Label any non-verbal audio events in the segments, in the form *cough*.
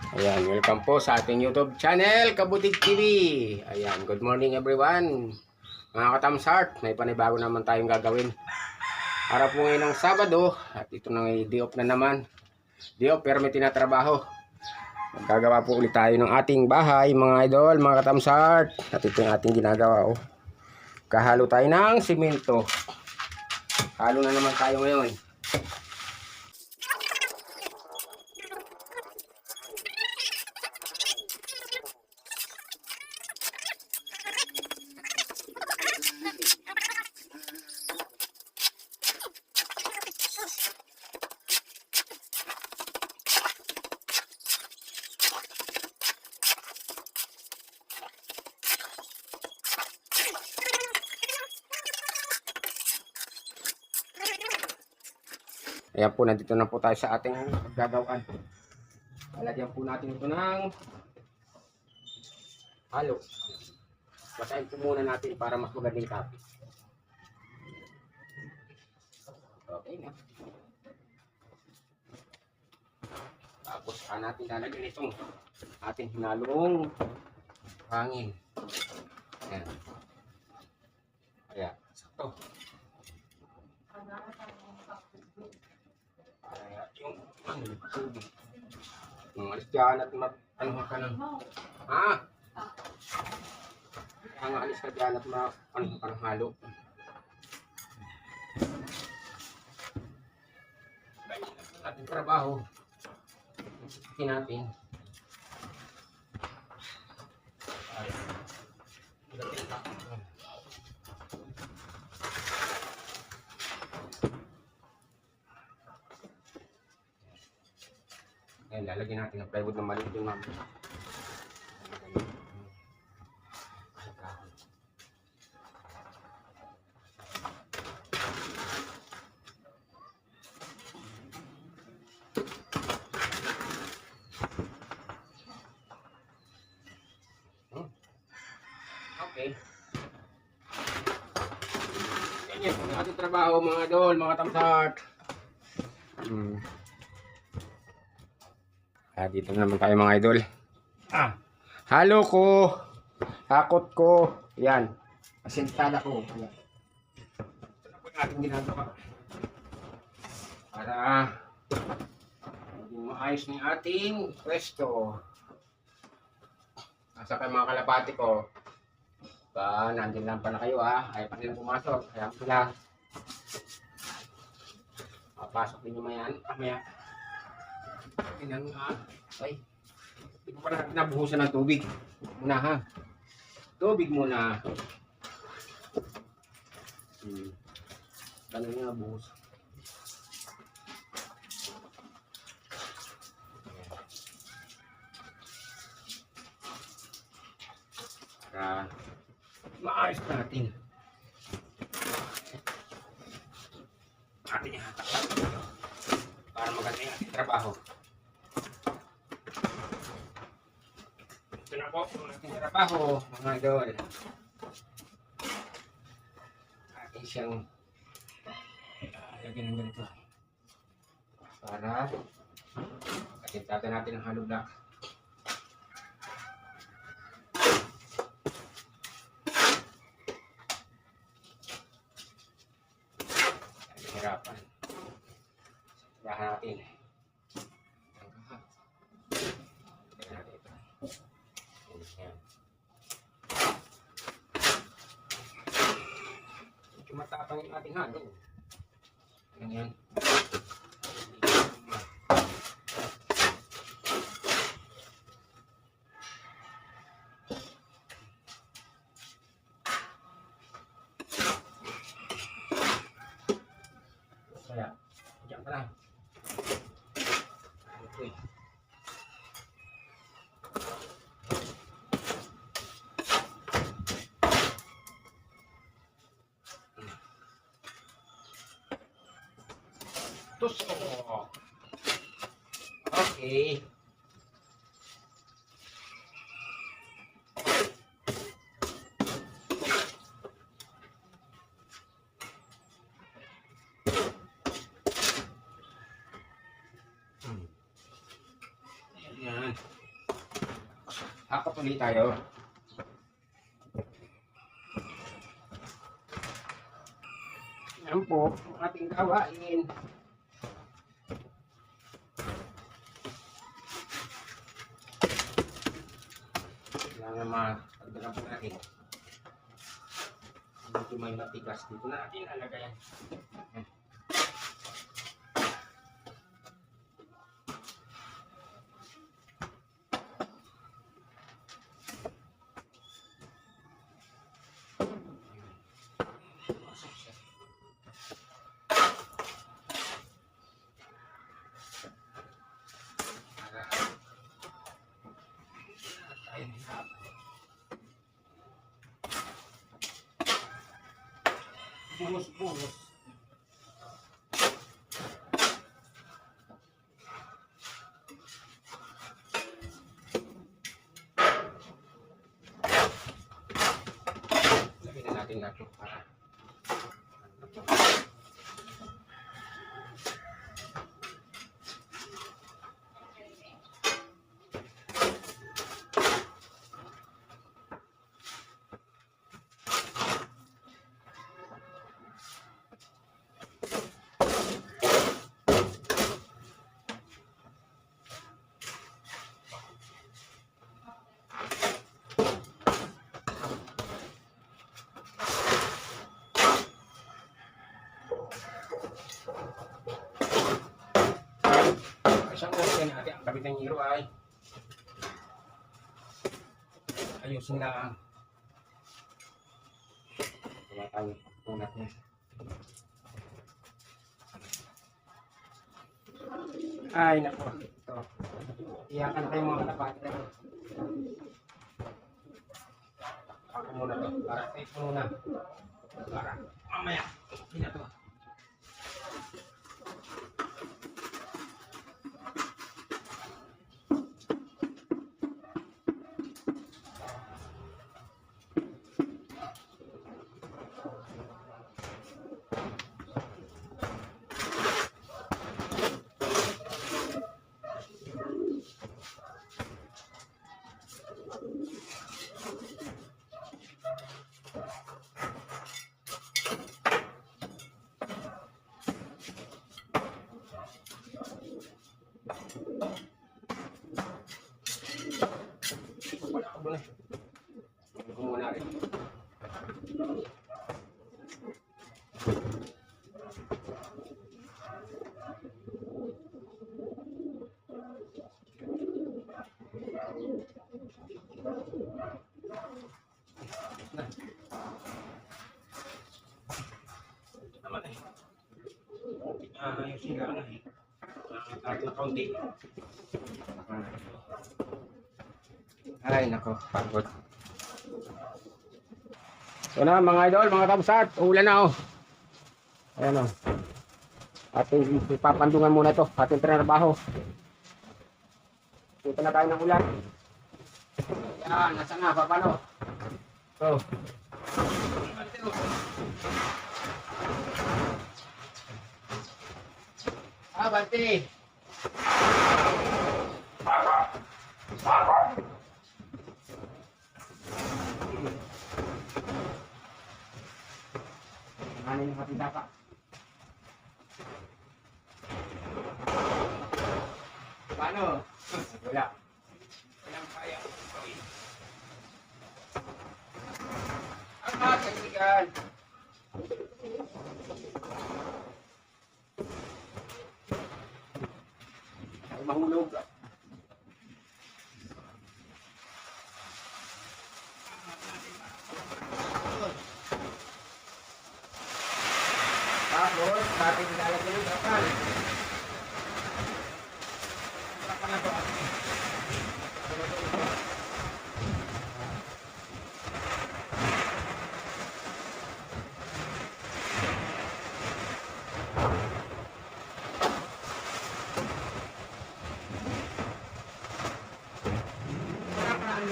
Ayan, welcome po sa ating YouTube channel, Kabutig TV. Ayan, good morning everyone. Mga katamsart, may panibago naman tayong gagawin. Para po ngayon ng Sabado, at ito na ngay day off na naman. Day off pero may tinatrabaho. Gagawa po ulit tayo ng ating bahay, mga idol, mga katamsart. At ito yung ating ginagawa, oh. Kahalo tayo ng simento. Halo na naman tayo ngayon. Ayan po, nandito na po tayo sa ating gagawin. Lalagyan po natin ito ng halo. Basahin po muna natin para mas magandang copy. Okay na. Tapos saka natin lalagyan itong ating hinalong hangin. Ayan. Ayan. Sakto. Yung ano, tubig. Yung alis dyan at mat, ano ka ng, ha? Ang alis ka dyan at ma, ano ka ng halo. Ating trabaho. Sige natin. Ayan, lalagyan natin ng plywood na maliit yung mami. Okay. Ganyan ating trabaho mga idol, mga tamsat. Hmm. Ah, dito na naman tayo mga idol. Ah, halo ko. Hakot ko. Yan. Asintada ko. Yan. Ito po yung ating ginagawa. Para maayos ng ating pwesto. Asa kayo mga kalapati ko. Ba, nandun lang pala kayo ha. Ayaw pa nilang pumasok. Kaya sila. Papasok din yung mayan. Mamaya. Inang, ah, ay, hindi ko nabuhusan ng tubig. Muna ha. Tubig muna. Hmm. Ganun nabuhus. Para maayos natin. Ating hatak para maganda yung ating trabaho. Ito na po ang ating trabaho, mga idol. Ating siyang uh, lagyan ng ganito. Para kakintatan natin ang halo block. Hirapan. Natin. Ang kaha. Tignan natin ito. Yan. Yung ating halo. Ganyan. Kaya, diyan ka lang. Okay. Tusok. Okay. Ayan. Hakot ulit tayo. Yan po, ating gawain. Mapagdagan po natin. Medyo may matigas dito natin alagayan. Pulos-pulos. Lagyan na natin natin Isang oras yan natin ang kabit ng hero ay ayusin lang. Wala tayo punat niya. Ay, nako. Ito. Iyakan kayo mga katapat. Ako muna to. Para safe muna. Para mamaya. Hindi na. Kahit na. Ay, nako, pagod. So na mga idol, mga kabsat, ulan na oh. Ayan oh. Ating ipapandungan muna to, ating trabaho. Dito na tayo ng ulan. Yan, nasa nga, papano? So. Ah, Bante. Ano yung kapita ka? Paano? *laughs* Wala. Walang kaya. Ang mga kaibigan. Ay, mahulog. Tapos,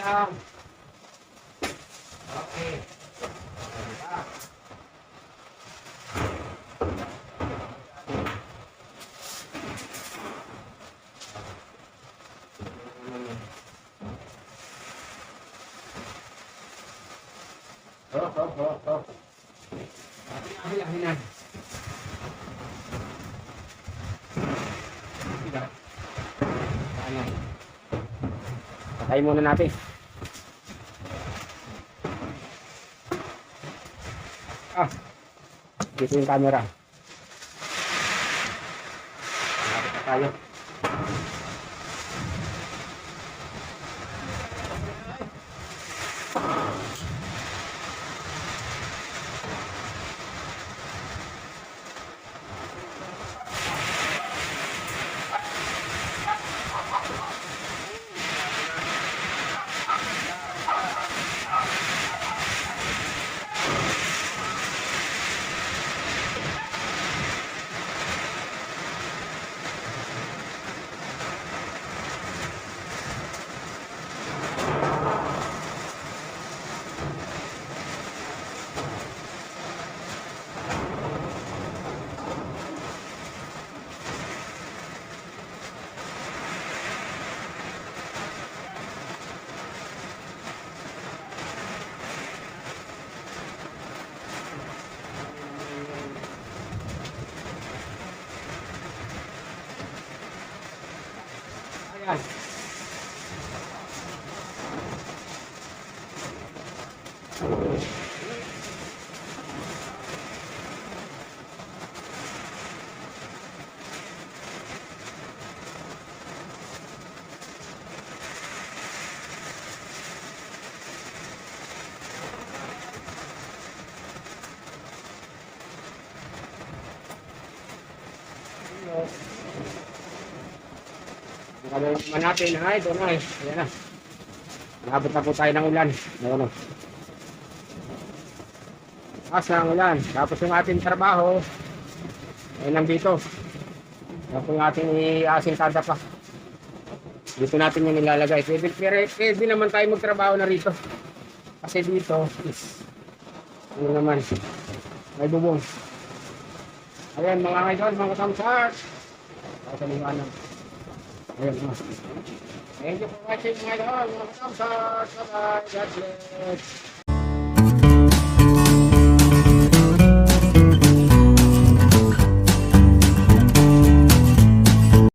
lang. Okay. Ah. Oh, oh, oh, oh. Ahin, ahin, ahin. Patay muna natin. Ah, dito yung camera. Malapit na tayo. Nakalayo naman natin. Ay, ito na eh. Ayan na. Nakabot na po tayo ng ulan. Ayan na. Asa ang ulan. Tapos yung ating trabaho, ay nandito. Yan po yung ating i-asing kada pa. Dito natin yung nilalagay. Pwede, pwede, naman tayo magtrabaho na rito. Kasi dito is, ano naman, may bubong. Ayan mga idol, mga kasamsat. Sa liwanag. Ayan mga. Thank you for watching mga idol, mga kasamsat. Bye-bye. God bless.